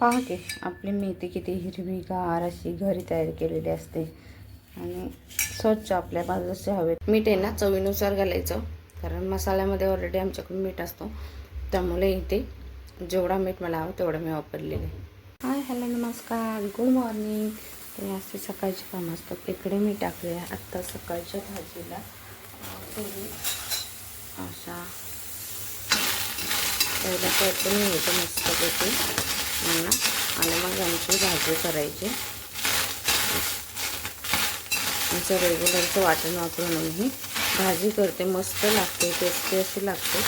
पहा की आपली मेथी किती हिरवीगार अशी घरी तयार केलेली असते. आणि स्वच्छ आपल्या बाजूचे हवेत मीठ आहे ना चवीनुसार घालायचं. कारण मसाल्यामध्ये ऑलरेडी आमच्याकडून मीठ असतो. त्यामुळे इथे जेवढा मीठ मला हवं तेवढं मी वापरलेलं आहे. हाय हॅलो नमस्कार. गुड मॉर्निंग तुम्ही असे सकाळचे काम असतात. इकडे मी टाकले आत्ता सकाळच्या भाजीला अशा. पहिला परतून घ्यायचं मस्तपैकी. यांना आणि मग यांची भाजी करायची. आमचं रेग्युलरचं वाटण वापरून मी भाजी करते. मस्त लागते टेस्टी अशी लागते.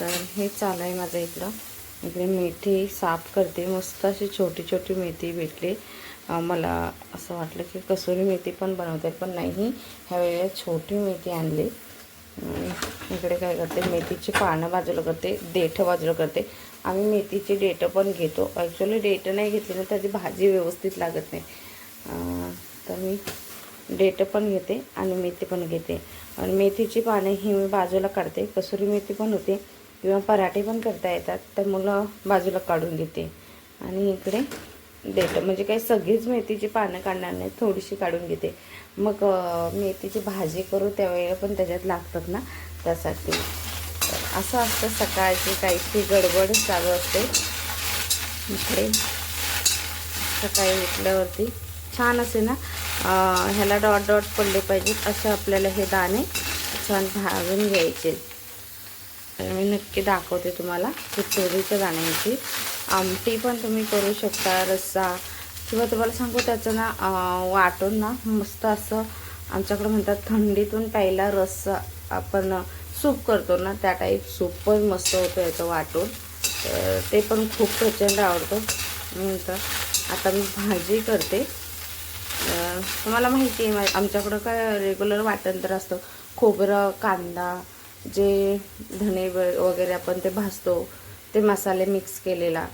तर हे चालू आहे माझं इकडं. इकडे मेथी साफ करते. मस्त अशी छोटी छोटी मेथी भेटली. मला असं वाटलं की कसुरी मेथी पण बनवते पण नाही. ह्यावेळेला छोटी मेथी आणली. इकडे काय करते मेथीची पानं बाजूला करते देठं बाजूला करते. आम्ही मेथीची डेटं पण घेतो. ॲक्च्युली डेटं नाही घेतली ना त्याची भाजी व्यवस्थित लागत नाही. तर मी डेटं पण घेते आणि मेथी पण घेते. आणि मेथीची पानं ही मी बाजूला काढते. कसुरी मेथी पण होते. किंवा पराठे पण करता येतात. तर मुलं बाजूला काढून घेते. आणि इकडे देतं म्हणजे काही सगळीच मेथीची पानं काढणार नाही थोडीशी काढून घेते. मग मेथीची भाजी करू त्यावेळेला पण त्याच्यात लागतात ना. त्यासाठी. तर असं असतं सकाळची काहीशी गडबड चालू असते. इकडे. सकाळी उठल्यावरती. छान असे ना ह्याला डॉट डॉट पडले पाहिजेत असे आपल्याला हे दाणे छान भाजून घ्यायचे. मी नक्की दाखवते तुम्हाला चोरीच्या दाण्यांची. आमटी पण तुम्ही करू शकता रस्सा. किंवा तुम्हाला सांगू त्याचं ना वाटून ना मस्त असं आमच्याकडे म्हणतात थंडीतून प्यायला रस आपण सूप करतो ना त्या टाईप सूप पण मस्त होतं याचं वाटून. ते पण खूप प्रचंड आवडतं. तर आता मी भाजी करते. तुम्हाला माहिती आहे मा- आमच्याकडं काय रेग्युलर वाटण तर असतं. खोबरं कांदा जे धणे वगैरे आपण ते भाजतो ते मसाले मिक्स केलेला.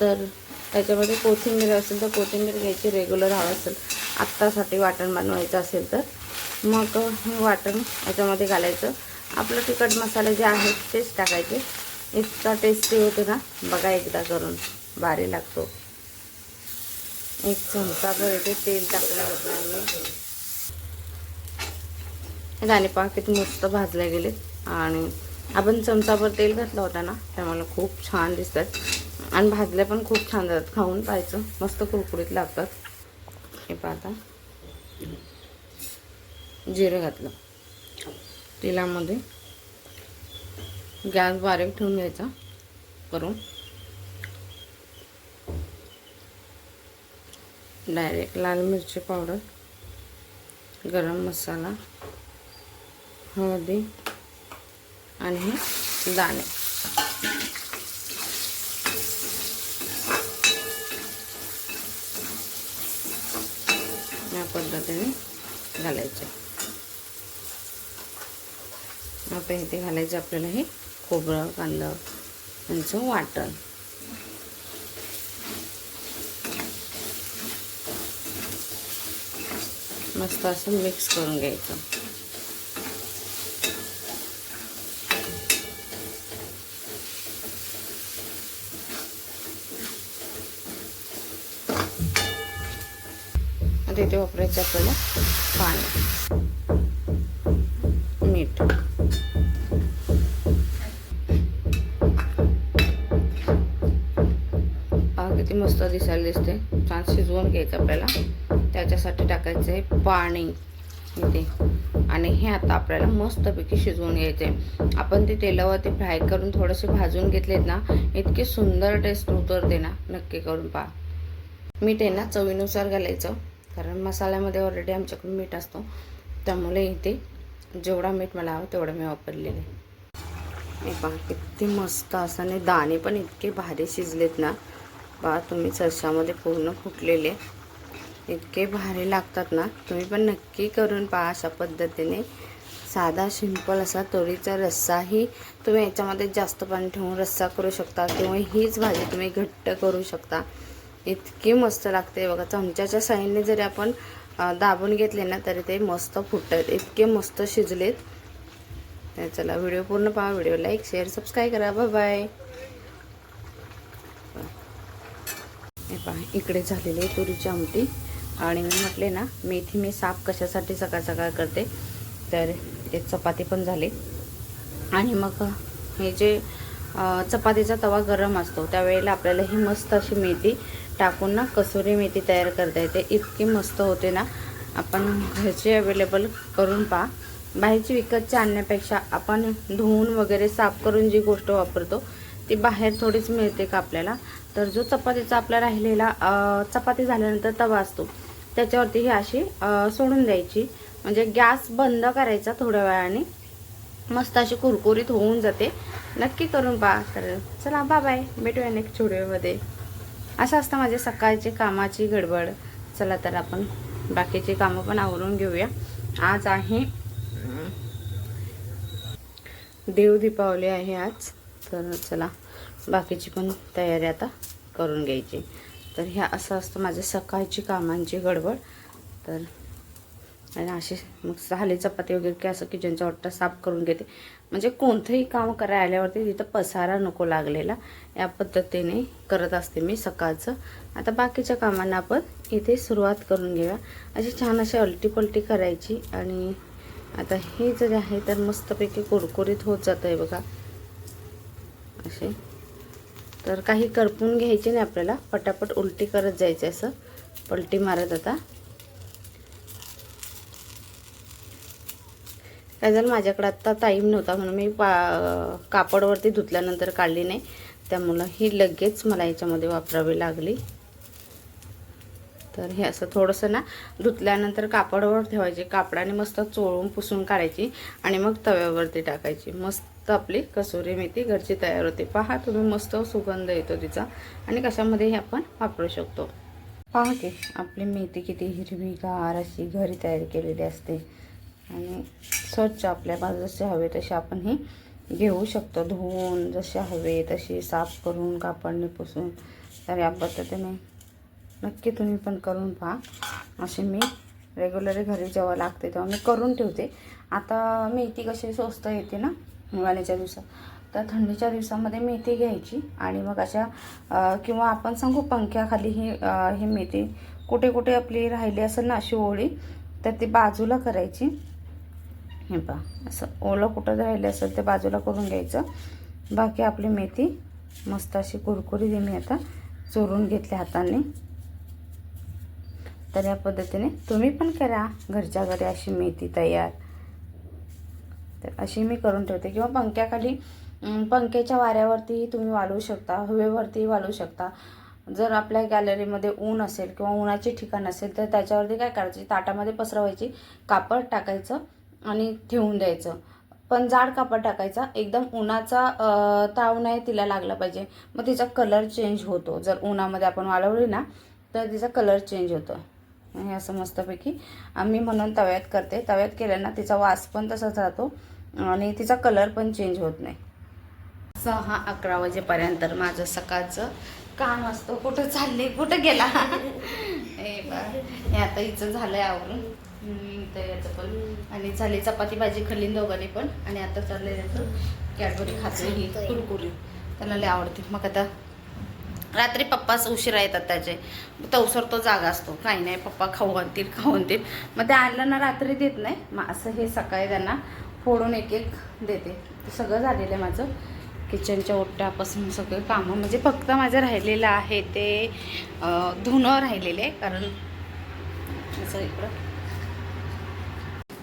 तर त्याच्यामध्ये कोथिंबीर असेल तर कोथिंबीर घ्यायची रेग्युलर हवं असेल. आत्तासाठी वाटण बनवायचं असेल तर. मग हे वाटण याच्यामध्ये घालायचं. आपलं तिखट मसाले जे आहेत तेच टाकायचे. इतका टेस्टी होते ना. बघा एकदा करून. भारी लागतो. एक चमचाभर येते तेल टाकलं होतं आम्ही. हे दाणे पहा मस्त भाजले गेलेत आणि आपण चमचाभर तेल घातलं होता ना त्यामुळे खूप छान दिसतात. आणि भाजले पण खूप छान जातात. खाऊन पाहायचं. मस्त कुरकुरीत लागतात. हे पाहता. जिरं घातलं. तेलामध्ये गॅस बारीक ठेवून घ्यायचा. करून डायरेक्ट लाल मिरची पावडर गरम मसाला हळदी आणि दाणे. पद्धतीने घालायचे. आता इथे घालायचं आपल्याला हे खोबरं कांदा यांचं वाटण. मस्त असं मिक्स करून घ्यायचं. आता वापरायचं आपल्याला पाणी. मीठ. किती मस्त दिसायला दिसते छान शिजवून घ्यायचं आपल्याला. त्याच्यासाठी टाकायचं आहे पाणी. इथे. आणि हे आता आपल्याला मस्तपैकी शिजवून घ्यायचे आपण ते तेलावरती फ्राय करून थोडेसे भाजून घेतलेत ना इतके सुंदर टेस्ट उतरते ना. नक्की करून पहा. मीठ आहे ना चवीनुसार घालायचं. कारण मसाल्यामध्ये ऑलरेडी आमच्याकडून मीठ असतो. त्यामुळे इथे जेवढा मीठ मला हवं तेवढं मी वापरलेलं आहे. हे पहा किती मस्त असं आणि दाणे पण इतके भारी शिजलेत ना. पहा तुम्ही सरशामध्ये पूर्ण फुटलेले. इतके भारी लागतात ना. तुम्ही पण नक्की करून पहा अशा पद्धतीने. साधा सिंपल असा तोरीचा रस्साही तुम्ही याच्यामध्ये जास्त पाणी ठेवून रस्सा करू शकता किंवा हीच भाजी तुम्ही घट्ट करू शकता. इतकी मस्त लागते बघा. चमच्याच्या साईडने जरी आपण दाबून घेतले ना तरी ते मस्त फुटतात. इतके मस्त शिजलेत. तर चला व्हिडिओ पूर्ण पहा. व्हिडिओ लाईक शेअर सबस्क्राईब करा. Bye bye. हे पहा इकडे झालेली आहे तुरीची आमटी. आणि मी म्हटले ना मेथी मी साफ कशासाठी सकाळ सकाळ करते तर ते चपाती पण झाले. आणि मग हे जे चपातीचा तवा गरम असतो त्यावेळेला आपल्याला ही मस्त अशी मेथी टाकून ना कसुरी मेथी तयार करता येते. इतकी मस्त होते ना. आपण घरची अवेलेबल करून पहा. बाहेरची विकतची आणण्यापेक्षा आपण धुवून वगैरे साफ करून जी गोष्ट वापरतो ती बाहेर थोडीच मिळते का आपल्याला? तर जो चपातीचा आपला राहिलेला चपाती झाल्यानंतर तवा असतो त्याच्यावरती ही अशी सोडून द्यायची. म्हणजे गॅस बंद करायचा थोड्या वेळाने. मस्त अशी कुरकुरीत होऊन जाते. नक्की करून पहा. तर चला बा बाय भेटूया नेक्स्ट व्हिडिओमध्ये असं असतं माझे सकाळची कामाची गडबड. चला तर आपण बाकीची कामं पण आवरून घेऊया. आज आहे देव दीपावली आहे आज. तर चला बाकीची पण तयारी आता करून घ्यायची. तर ह्या असं असतं माझ्या सकाळची कामांची गडबड. तर आणि अशी मग झाले चपाती वगैरे की असं किचनचा ओट्टा साफ करून घेते. म्हणजे कोणतंही काम करायला आल्यावरती तिथं पसारा नको लागलेला. या पद्धतीने करत असते मी सकाळचं. आता बाकीच्या कामांना आपण इथे सुरुवात करून घेऊया. अशी छान अशी अलटी पलटी करायची आणि आता हे जर आहे तर मस्तपैकी कुरकुरीत होत जातं आहे बघा. असे. तर काही करपून घ्यायचे नाही आपल्याला. पटापट उलटी करत जायचे असं. पलटी मारत आता. काय झालं माझ्याकडे आत्ता टाईम नव्हता म्हणून मी पा कापडवरती धुतल्यानंतर काढली नाही. त्यामुळं ही लगेच मला याच्यामध्ये वापरावी लागली. तर हे असं थोडंसं ना धुतल्यानंतर कापडावर ठेवायची. कापडाने मस्त चोळून पुसून काढायची आणि मग तव्यावरती टाकायची. मस्त आपली कसुरी मेथी घरची तयार होते. पहा तुम्ही मस्त सुगंध येतो तिचा आणि कशामध्येही आपण वापरू शकतो. पहा की आपली मेथी किती हिरवीगार अशी घरी तयार केलेली असते. आणि स्वच्छ आपल्या बाजू जसे हवे तसे आपण हे घेऊ शकतो. धुवून जसे हवे तशी साफ करून कापडने पुसून. तर या पद्धतीने नक्की तुम्ही पण करून पहा. असे मी रेग्युलरली घरी जेव्हा लागते तेव्हा मी करून ठेवते. आता मेथी कशी स्वस्त येते ना हिवाळ्याच्या दिवसात. तर थंडीच्या दिवसामध्ये मेथी घ्यायची आणि मग अशा किंवा आपण सांगू पंख्याखाली ही ही मेथी कुठे कुठे आपली राहिली असेल ना अशी ओळी तर ती बाजूला करायची. हे पहा असं ओलं कुठं राहिले असेल ते बाजूला करून घ्यायचं. बाकी आपली मेथी मस्त अशी कुरकुरीत मी आता चोरून घेतली हाताने. तर या पद्धतीने तुम्ही पण करा घरच्या घरी अशी मेथी तयार. तर अशी मी करून ठेवते. किंवा पंख्याखाली पंख्याच्या वाऱ्यावरती तुम्ही वाळवू शकता हवेवरती वाळवू शकता. जर आपल्या गॅलरीमध्ये ऊन असेल किंवा उन्हाचे ठिकाण असेल तर त्याच्यावरती काय करायची? ताटामध्ये पसरवायची कापड टाकायचं. आणि ठेवून द्यायचं. पण जाड कापड टाकायचा. एकदम उन्हाचा ताव नाही तिला लागला पाहिजे. मग तिचा कलर चेंज होतो. जर उन्हामध्ये आपण वाळवली ना तर तिचा कलर चेंज होतो. हे असं मस्तपैकी आम्ही म्हणून तव्यात करते. तव्यात केल्यानं तिचा वास पण तसाच राहतो आणि तिचा कलर पण चेंज होत नाही. सहा अकरा वाजेपर्यंत माझं सकाळचं काम असतं. कुठं चालले? कुठं गेला? हे बा हे आता हिचं झालंय आवरून. हम्म, तर याचं पण. आणि झाली चपाती भाजी खाल्ली दोघांनी पण. आणि आता चाललंय याचं कॅडबरी खाते ही कुरकुरी त्याला लय आवडते. मग आता रात्री पप्पाच उशिरा येतात त्याचे. तवसर तो जागा असतो. काही नाही पप्पा खाऊ आणतील खाऊ आणतील. मग ते आणलं ना रात्री देत नाही. मग असं हे सकाळी त्यांना फोडून एक एक देते सगळं झालेलं आहे माझं. किचनच्या ओट्यापासून सगळे कामं म्हणजे फक्त माझं राहिलेलं आहे ते धुणं राहिलेले कारण असं इकडं.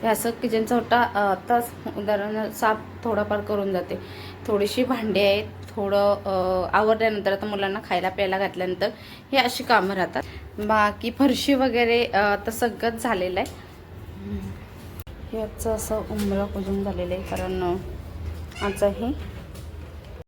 हे असं किचनचा ओटा आताच उदाहरण साफ थोडाफार करून जाते. थोडीशी भांडी आहेत थोडं आवडल्यानंतर आता मुलांना खायला प्यायला घातल्यानंतर हे अशी कामं राहतात. बाकी फरशी वगैरे आता सगळंच झालेलं आहे. हे आजचं असं उंबरा पूजन झालेलं आहे कारण आजही